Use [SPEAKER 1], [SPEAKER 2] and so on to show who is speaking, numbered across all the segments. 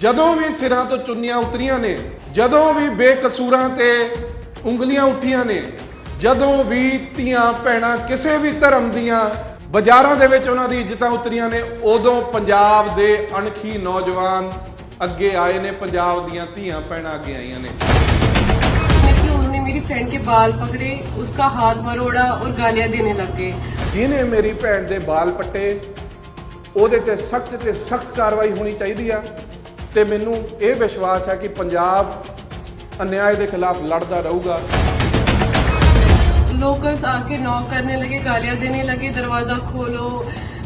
[SPEAKER 1] ਜਦੋਂ ਵੀ ਸਿਰਾਂ ਤੋਂ ਚੁੰਨੀਆਂ ਉਤਰੀਆਂ ਨੇ ਜਦੋਂ ਵੀ ਬੇਕਸੂਰਾਂ ਤੇ ਉਂਗਲੀਆਂ ਉੱਠੀਆਂ ਨੇ ਜਦੋਂ ਵੀ ਧੀਆਂ ਭੈਣਾਂ ਕਿਸੇ ਵੀ ਧਰਮ ਦੀਆਂ ਬਾਜ਼ਾਰਾਂ ਦੇ ਵਿੱਚ ਉਹਨਾਂ ਦੀ ਇੱਜ਼ਤਾਂ ਉਤਰੀਆਂ ਨੇ ਉਦੋਂ ਪੰਜਾਬ ਦੇ ਅਣਖੀ ਨੌਜਵਾਨ ਅੱਗੇ ਆਏ ਨੇ ਪੰਜਾਬ ਦੀਆਂ ਧੀਆਂ ਭੈਣਾਂ ਅੱਗੇ ਆਈਆਂ ਨੇ
[SPEAKER 2] कि उन्होंने मेरी फ्रेंड के बाल पकड़े उसका हाथ मरोड़ा और गालियां देने लग गए
[SPEAKER 1] ਜਿਹਨੇ ਮੇਰੀ ਭੈਣ ਦੇ ਬਾਲ ਪੱਟੇ ਉਹਦੇ ਤੇ ਸਖਤ ਤੇ ਸਖਤ ਕਾਰਵਾਈ ਹੋਣੀ ਚਾਹੀਦੀ ਆ ਤੇ ਮੈਨੂੰ ਇਹ ਵਿਸ਼ਵਾਸ ਹੈ ਕਿ ਪੰਜਾਬ ਅਨਿਆਏ ਦੇ ਖਿਲਾਫ ਲੜਦਾ ਰਹੂਗਾ
[SPEAKER 2] लोकल्स आके नॉक करने लगे गालियां देने लगे दरवाजा खोलो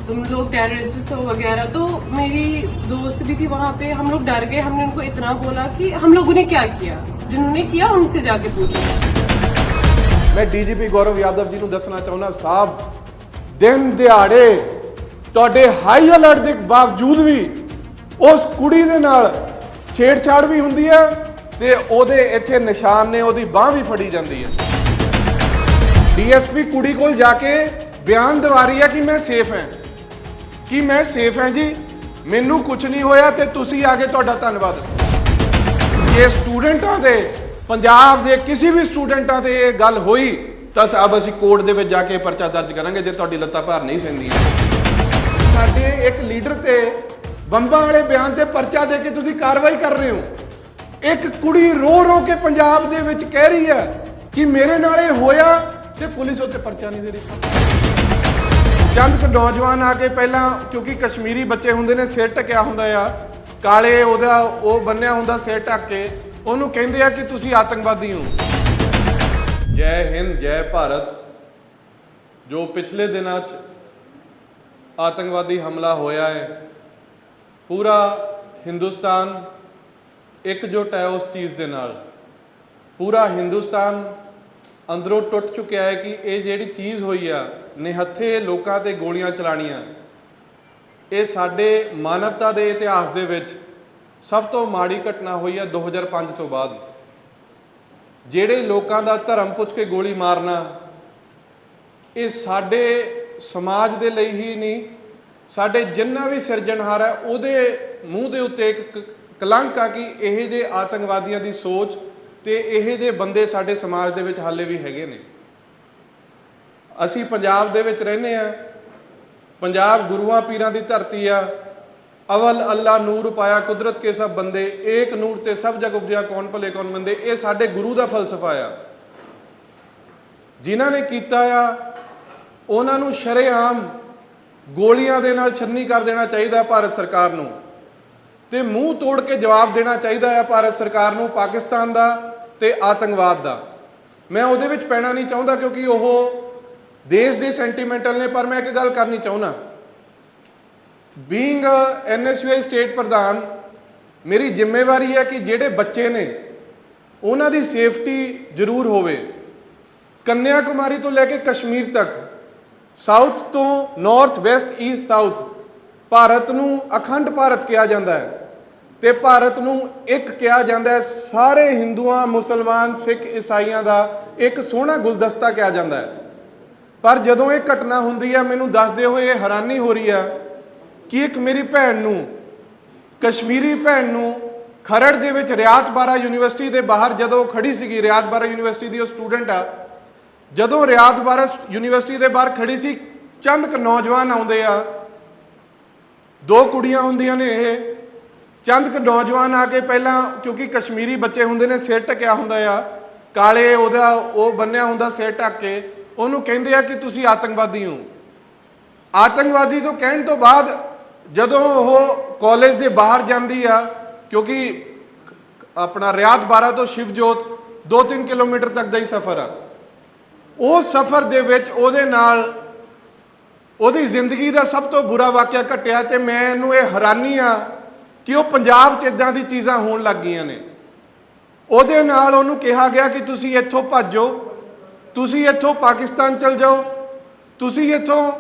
[SPEAKER 2] तुम लोग टेररिस्ट हो वगैरह तो मेरी दोस्त भी थी वहां पे हम लोग डर गए हमने उनको इतना बोला कि हम लोगों ने क्या किया जिन्होंने किया उनसे जाके पूछो
[SPEAKER 1] ਮੈਂ ਡੀਜੀਪੀ ਗੌਰਵ ਯਾਦਵ ਜੀ ਨੂੰ ਦੱਸਣਾ ਚਾਹੁੰਦਾ ਸਾਹਿਬ ਦਿਨ ਦਿਹਾੜੇ ਤੁਹਾਡੇ ਹਾਈ ਅਲਰਟ ਦੇ ਬਾਵਜੂਦ ਵੀ ਉਸ ਕੁੜੀ ਦੇ ਨਾਲ ਛੇੜਛਾੜ ਵੀ ਹੁੰਦੀ ਹੈ ਤੇ ਉਹਦੇ ਇੱਥੇ ਨਿਸ਼ਾਨ ਨੇ ਉਹਦੀ ਬਾਹ ਵੀ ਫੜੀ ਜਾਂਦੀ ਹੈ। ਡੀਐਸਪੀ ਕੁੜੀ ਕੋਲ ਜਾ ਕੇ ਬਿਆਨ ਦਿਵਾ ਰਹੀ ਹੈ ਕਿ ਮੈਂ ਸੇਫ ਹਾਂ। ਕਿ ਮੈਂ ਸੇਫ ਹਾਂ ਜੀ। ਮੈਨੂੰ ਕੁਝ ਨਹੀਂ ਹੋਇਆ ਤੇ ਤੁਸੀਂ ਆ ਕੇ ਤੁਹਾਡਾ ਧੰਨਵਾਦ। ਜੇ ਸਟੂਡੈਂਟਾਂ ਦੇ, ਪੰਜਾਬ ਦੇ ਕਿਸੇ ਵੀ ਸਟੂਡੈਂਟਾਂ ਤੇ ਇਹ ਗੱਲ ਹੋਈ, ਤਾਂ ਸਭ ਅਸੀਂ ਕੋਰਟ ਦੇ ਵਿੱਚ ਜਾ ਕੇ ਪਰਚਾ ਦਰਜ ਕਰਾਂਗੇ ਜੇ ਤੁਹਾਡੀ ਲੱਤਾਂ ਭਾਰ ਨਹੀਂ ਸਹਿੰਦੀਆਂ। ਸਾਡੇ ਇੱਕ ਲੀਡਰ ਤੇ ਬੰਬਾਂ ਵਾਲੇ ਬਿਆਨ ਤੇ ਪਰਚਾ ਦੇ ਕੇ ਤੁਸੀਂ ਕਾਰਵਾਈ ਕਰ ਰਹੇ ਹੋ। ਇੱਕ ਕੁੜੀ ਰੋ ਰੋ ਕੇ ਪੰਜਾਬ ਦੇ ਵਿੱਚ ਕਹਿ ਰਹੀ ਹੈ ਕਿ ਮੇਰੇ ਨਾਲ ਇਹ ਹੋਇਆ ਤੇ ਪੁਲਿਸ ਉੱਤੇ ਪਰਚਾ ਨਹੀਂ ਦੇ ਰਹੀ ਸਾਹਿਬ ਚੰਦ ਕੁ ਨੌਜਵਾਨ ਆ ਕੇ ਪਹਿਲਾਂ ਕਿਉਂਕਿ ਕਸ਼ਮੀਰੀ ਬੱਚੇ ਹੁੰਦੇ ਨੇ ਸਿਰ ਟਕਿਆ ਹੁੰਦਾ ਆ। ਕਾਲੇ ਉਹਦਾ ਉਹ ਬੰਨਿਆ ਹੁੰਦਾ ਸਿਰ ਢੱਕ ਕੇ। ਉਹਨੂੰ ਕਹਿੰਦੇ ਆ ਕਿ ਤੁਸੀਂ ਆਤੰਕਵਾਦੀ ਹੋ। ਜੈ ਹਿੰਦ ਜੈ ਭਾਰਤ ਜੋ ਪਿਛਲੇ ਦਿਨਾਂ 'ਚ ਆਤੰਕਵਾਦੀ ਹਮਲਾ ਹੋਇਆ ਹੈ ਪੂਰਾ ਹਿੰਦੁਸਤਾਨ ਇਕਜੁੱਟ ਹੈ ਉਸ ਚੀਜ਼ ਦੇ ਨਾਲ। ਪੂਰਾ ਹਿੰਦੁਸਤਾਨ ਅੰਦਰੋਂ ਟੁੱਟ ਚੁੱਕਿਆ ਹੈ ਕਿ ਇਹ ਜਿਹੜੀ ਚੀਜ਼ ਹੋਈ ਆ, ਨਿਹੱਥੇ ਲੋਕਾਂ ਤੇ ਗੋਲੀਆਂ ਚਲਾਣੀਆਂ ਇਹ ਸਾਡੇ ਮਾਨਵਤਾ ਦੇ ਇਤਿਹਾਸ ਦੇ ਵਿੱਚ ਸਭ ਤੋਂ ਮਾੜੀ ਘਟਨਾ ਹੋਈ ਆ 2005 ਤੋਂ ਬਾਅਦ। ਜਿਹੜੇ ਲੋਕਾਂ ਦਾ ਧਰਮ ਪੁੱਛ ਕੇ ਗੋਲੀ ਮਾਰਨਾ, ਇਹ ਸਾਡੇ ਸਮਾਜ ਦੇ ਲਈ ਹੀ ਨਹੀਂ ਸਾਡੇ ਜਿੰਨਾ ਵੀ ਸਿਰਜਣਹਾਰ ਹੈ, ਉਹਦੇ ਮੂੰਹ ਦੇ ਉੱਤੇ ਇੱਕ ਕਲੰਕ ਆ ਕਿ ਇਹ ਜੇ ਆਤੰਕਵਾਦੀਆਂ ਦੀ ਸੋਚ ਤੇ ਇਹ ਜੇ ਬੰਦੇ ਸਾਡੇ ਸਮਾਜ ਦੇ ਵਿੱਚ ਹਾਲੇ ਵੀ ਹੈਗੇ ਨੇ। ਅਸੀਂ ਪੰਜਾਬ ਦੇ ਵਿੱਚ ਰਹਿੰਦੇ ਆ ਪੰਜਾਬ ਗੁਰੂਆਂ ਪੀਰਾਂ ਦੀ ਧਰਤੀ ਆ। ਅਵਲ ਅੱਲਾ ਨੂਰ ਪਾਇਆ ਕੁਦਰਤ ਕੇ ਸਭ ਬੰਦੇ, ਏਕ ਨੂਰ ਤੇ ਸਭ ਜਗ ਉਪਜਿਆ ਕੌਣ ਭਲੇ ਕੌਣ ਮੰਦੇ, ਇਹ ਸਾਡੇ ਗੁਰੂ ਦਾ ਫਲਸਫਾ ਆ। ਜਿਨ੍ਹਾਂ ਨੇ ਕੀਤਾ ਆ, ਉਹਨਾਂ ਨੂੰ ਸ਼ਰੇਆਮ ਗੋਲੀਆਂ ਦੇ ਨਾਲ ਛੰਨੀ ਕਰ ਦੇਣਾ ਚਾਹੀਦਾ ਭਾਰਤ ਸਰਕਾਰ ਨੂੰ। ਤੇ ਮੂੰਹ ਤੋੜ ਕੇ ਜਵਾਬ ਦੇਣਾ ਚਾਹੀਦਾ ਹੈ ਭਾਰਤ ਸਰਕਾਰ ਨੂੰ ਪਾਕਿਸਤਾਨ ਦਾ ਤੇ ਆਤੰਕਵਾਦ ਦਾ। ਮੈਂ ਉਹਦੇ ਵਿੱਚ ਪੈਣਾ ਨਹੀਂ ਚਾਹੁੰਦਾ ਕਿਉਂਕਿ ਉਹ ਦੇਸ਼ ਦੇ ਸੈਂਟੀਮੈਂਟਲ ਨੇ, ਪਰ ਮੈਂ ਇੱਕ ਗੱਲ ਕਰਨੀ ਚਾਹੁੰਦਾ। ਬੀਇੰਗ ਐਨਐਸਯੂਆਈ ਸਟੇਟ ਪ੍ਰਧਾਨ, ਮੇਰੀ ਜ਼ਿੰਮੇਵਾਰੀ ਹੈ ਕਿ ਜਿਹੜੇ ਬੱਚੇ ਨੇ, ਉਹਨਾਂ ਦੀ ਸੇਫਟੀ ਜ਼ਰੂਰ ਹੋਵੇ। ਕੰਨਿਆ ਕੁਮਾਰੀ ਤੋਂ ਲੈ ਕੇ ਕਸ਼ਮੀਰ ਤੱਕ ਸਾਊਥ ਤੋਂ north, west, east, south. Bharat ਨੂੰ ਅਖੰਡ ਭਾਰਤ ਕਿਹਾ ਜਾਂਦਾ ਹੈ ਤੇ ਭਾਰਤ ਨੂੰ ਇੱਕ ਕਿਹਾ ਜਾਂਦਾ ਹੈ। ਸਾਰੇ ਹਿੰਦੂਆਂ, ਮੁਸਲਮਾਨ, ਸਿੱਖ, ਈਸਾਈਆਂ ਦਾ ਇੱਕ ਸੋਹਣਾ ਗੁਲਦਸਤਾ ਕਿਹਾ ਜਾਂਦਾ ਹੈ। ਪਰ ਜਦੋਂ ਇਹ ਘਟਨਾ ਹੁੰਦੀ ਹੈ, ਮੈਨੂੰ ਦੱਸਦੇ ਹੋਏ ਇਹ ਹੈਰਾਨੀ ਹੋ ਰਹੀ ਹੈ ਕਿ ਇੱਕ ਮੇਰੀ ਭੈਣ ਨੂੰ, ਕਸ਼ਮੀਰੀ ਭੈਣ ਨੂੰ ਖਰੜ ਦੇ ਵਿੱਚ ਰਿਆਤ ਬਾਰਾ ਯੂਨੀਵਰਸਿਟੀ ਦੇ ਬਾਹਰ ਜਦੋਂ ਉਹ ਖੜੀ ਸੀਗੀ, ਰਿਆਤ ਬਾਰਾ ਯੂਨੀਵਰਸਿਟੀ ਦੀ ਉਹ ਸਟੂਡੈਂਟ ਆ ਜਦੋਂ ਰਿਆਤ ਬਾਰਾ ਯੂਨੀਵਰਸਿਟੀ ਦੇ ਬਾਹਰ ਖੜੀ ਸੀ, ਚੰਦ ਕ ਨੌਜਵਾਨ ਆਉਂਦੇ ਆ। ਦੋ ਕੁੜੀਆਂ ਹੁੰਦੀਆਂ ਨੇ ਇਹ। ਚੰਦ ਕ ਨੌਜਵਾਨ ਆ ਕੇ ਪਹਿਲਾਂ ਕਿਉਂਕਿ ਕਸ਼ਮੀਰੀ ਬੱਚੇ ਹੁੰਦੇ ਨੇ, ਸਿਰ ਟਕਿਆ ਹੁੰਦਾ ਆ। ਕਾਲੇ ਉਹਦਾ, ਉਹ ਬੰਨਿਆ ਹੁੰਦਾ ਸਿਰ ਢੱਕ ਕੇ। ਉਹਨੂੰ ਕਹਿੰਦੇ ਆ ਕਿ ਤੁਸੀਂ ਆਤੰਕਵਾਦੀ ਹੋ। ਆਤੰਕਵਾਦੀ ਤੋਂ ਕਹਿਣ ਤੋਂ ਬਾਅਦ ਜਦੋਂ ਉਹ ਕਾਲਜ ਦੇ ਬਾਹਰ ਜਾਂਦੀ ਆ, ਕਿਉਂਕਿ ਆਪਣਾ ਰਿਆਤ ਬਾਰਾ ਤੋਂ ਸ਼ਿਵਜੋਤ 2-3 ਕਿਲੋਮੀਟਰ ਤੱਕ ਦਾ ਹੀ ਸਫ਼ਰ ਆ। ਉਹ ਸਫ਼ਰ ਦੇ ਵਿੱਚ ਉਹਦੇ ਨਾਲ ਉਹਦੀ ਜ਼ਿੰਦਗੀ ਦਾ ਸਭ ਤੋਂ ਬੁਰਾ ਵਾਕਿਆ ਘਟਿਆ ਤੇ ਮੈਨੂੰ ਇਹ ਹੈਰਾਨੀ ਆ ਕਿ ਉਹ ਪੰਜਾਬ 'ਚ ਇਦਾਂ ਦੀ ਚੀਜ਼ਾਂ ਹੋਣ ਲੱਗ ਗਈਆਂ ਨੇ। ਉਹਦੇ ਨਾਲ ਉਹਨੂੰ ਕਿਹਾ ਗਿਆ ਕਿ ਤੁਸੀਂ ਇੱਥੋਂ ਭੱਜੋ, ਤੁਸੀਂ ਇੱਥੋਂ ਪਾਕਿਸਤਾਨ ਚਲ ਜਾਓ, ਤੁਸੀਂ ਇੱਥੋਂ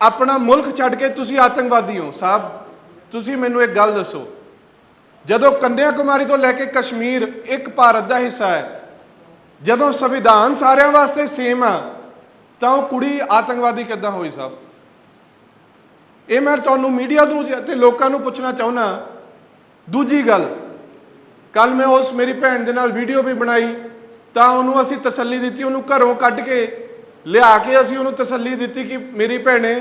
[SPEAKER 1] ਆਪਣਾ ਮੁਲਕ ਛੱਡ ਕੇ ਤੁਸੀਂ ਆਤੰਕਵਾਦੀ ਹੋ। ਸਾਹਿਬ, ਤੁਸੀਂ ਮੈਨੂੰ ਇੱਕ ਗੱਲ ਦੱਸੋ, ਜਦੋਂ ਕੰਨਿਆ ਕੁਮਾਰੀ ਤੋਂ ਲੈ ਕੇ ਕਸ਼ਮੀਰ ਇੱਕ ਭਾਰਤ ਦਾ ਹਿੱਸਾ ਹੈ ਜਦੋਂ ਸੰਵਿਧਾਨ ਸਾਰਿਆਂ ਵਾਸਤੇ ਸੇਮ ਆ, ਤਾਂ ਉਹ ਕੁੜੀ ਆਤੰਕਵਾਦੀ ਕਿੱਦਾਂ ਹੋਈ ਸਾਹਿਬ ਇਹ ਮੈਂ ਤੁਹਾਨੂੰ ਮੀਡੀਆ ਨੂੰ ਤੇ ਲੋਕਾਂ ਨੂੰ ਪੁੱਛਣਾ ਚਾਹੁੰਦਾ ਦੂਜੀ ਗੱਲ ਕੱਲ ਮੈਂ ਉਸ ਮੇਰੀ ਭੈਣ ਦੇ ਨਾਲ ਵੀਡੀਓ ਵੀ ਬਣਾਈ, ਤਾਂ ਉਹਨੂੰ ਅਸੀਂ ਤਸੱਲੀ ਦਿੱਤੀ, ਉਹਨੂੰ ਘਰੋਂ ਕੱਢ ਕੇ ਲਿਆ ਕੇ ਅਸੀਂ ਉਹਨੂੰ ਤਸੱਲੀ ਦਿੱਤੀ ਕਿ ਮੇਰੀ ਭੈਣੇ,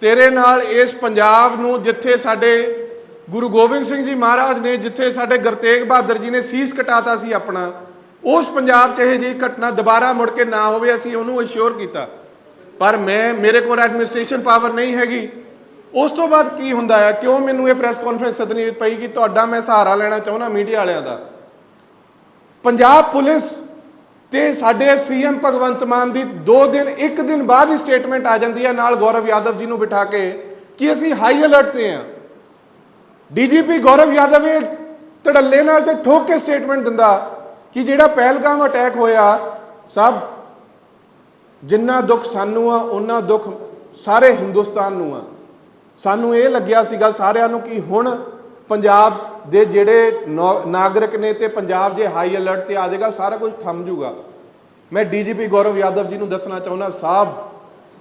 [SPEAKER 1] ਤੇਰੇ ਨਾਲ ਇਸ ਪੰਜਾਬ ਨੂੰ ਜਿੱਥੇ ਸਾਡੇ ਗੁਰੂ ਗੋਬਿੰਦ ਸਿੰਘ ਜੀ ਮਹਾਰਾਜ ਨੇ, ਜਿੱਥੇ ਸਾਡੇ ਗੁਰਤੇਗ ਬਹਾਦਰ ਜੀ ਨੇ ਸੀਸ ਕਟਾਤਾ ਸੀ ਆਪਣਾ ਉਸ ਪੰਜਾਬ 'ਚ ਇਹ ਜਿਹੀ ਘਟਨਾ ਦੁਬਾਰਾ ਮੁੜ ਕੇ ਨਾ ਹੋਵੇ, ਅਸੀਂ ਉਹਨੂੰ ਅਸ਼ੋਰ ਕੀਤਾ। ਪਰ ਮੈਂ, ਮੇਰੇ ਕੋਲ ਐਡਮਿਨਿਸਟ੍ਰੇਸ਼ਨ ਪਾਵਰ ਨਹੀਂ ਹੈਗੀ। ਉਸ ਤੋਂ ਬਾਅਦ ਕੀ ਹੁੰਦਾ ਹੈ ਕਿਉਂ ਮੈਨੂੰ ਇਹ ਪ੍ਰੈਸ ਕਾਨਫਰੰਸ ਸੱਦਣੀ ਪਈ ਕਿ ਤੁਹਾਡਾ ਮੈਂ ਸਹਾਰਾ ਲੈਣਾ ਚਾਹੁੰਦਾ ਮੀਡੀਆ ਵਾਲਿਆਂ ਦਾ? ਪੰਜਾਬ ਪੁਲਿਸ ਤੇ ਸਾਡੇ ਸੀਐਮ ਭਗਵੰਤ ਮਾਨ ਦੀ 2 ਦਿਨ 1 ਦਿਨ ਬਾਅਦ ਹੀ ਸਟੇਟਮੈਂਟ ਆ ਜਾਂਦੀ ਹੈ ਨਾਲ ਗੌਰਵ ਯਾਦਵ ਜੀ ਨੂੰ ਬਿਠਾ ਕੇ ਕਿ ਅਸੀਂ ਹਾਈ ਅਲਰਟ ਤੇ ਹਾਂ ਡੀਜੀਪੀ ਗੌਰਵ ਯਾਦਵ ਇਹ ਧੜੱਲੇ ਨਾਲ ਤੇ ਠੋਕ ਕੇ ਸਟੇਟਮੈਂਟ ਦਿੰਦਾ। ਕਿ ਜਿਹੜਾ ਪਹਿਲਗਾਮ ਅਟੈਕ ਹੋਇਆ, ਸਭ ਜਿੰਨਾ ਦੁੱਖ ਸਾਨੂੰ ਆ ਉਹਨਾਂ ਦੁੱਖ ਸਾਰੇ ਹਿੰਦੁਸਤਾਨ ਨੂੰ ਆ। ਸਾਨੂੰ ਇਹ ਲੱਗਿਆ ਸੀਗਾ ਸਾਰਿਆਂ ਨੂੰ ਕਿ ਹੁਣ ਪੰਜਾਬ ਦੇ ਜਿਹੜੇ ਨੌ- ਨਾਗਰਿਕ ਨੇ ਤੇ ਪੰਜਾਬ ਜੇ ਹਾਈ ਅਲਰਟ ਤੇ ਆ ਜਾਏਗਾ, ਸਾਰਾ ਕੁਝ ਥੰਮ ਜੂਗਾ ਮੈਂ ਡੀਜੀਪੀ ਗੌਰਵ ਯਾਦਵ ਜੀ ਨੂੰ ਦੱਸਣਾ ਚਾਹੁੰਦਾ ਸਾਹਿਬ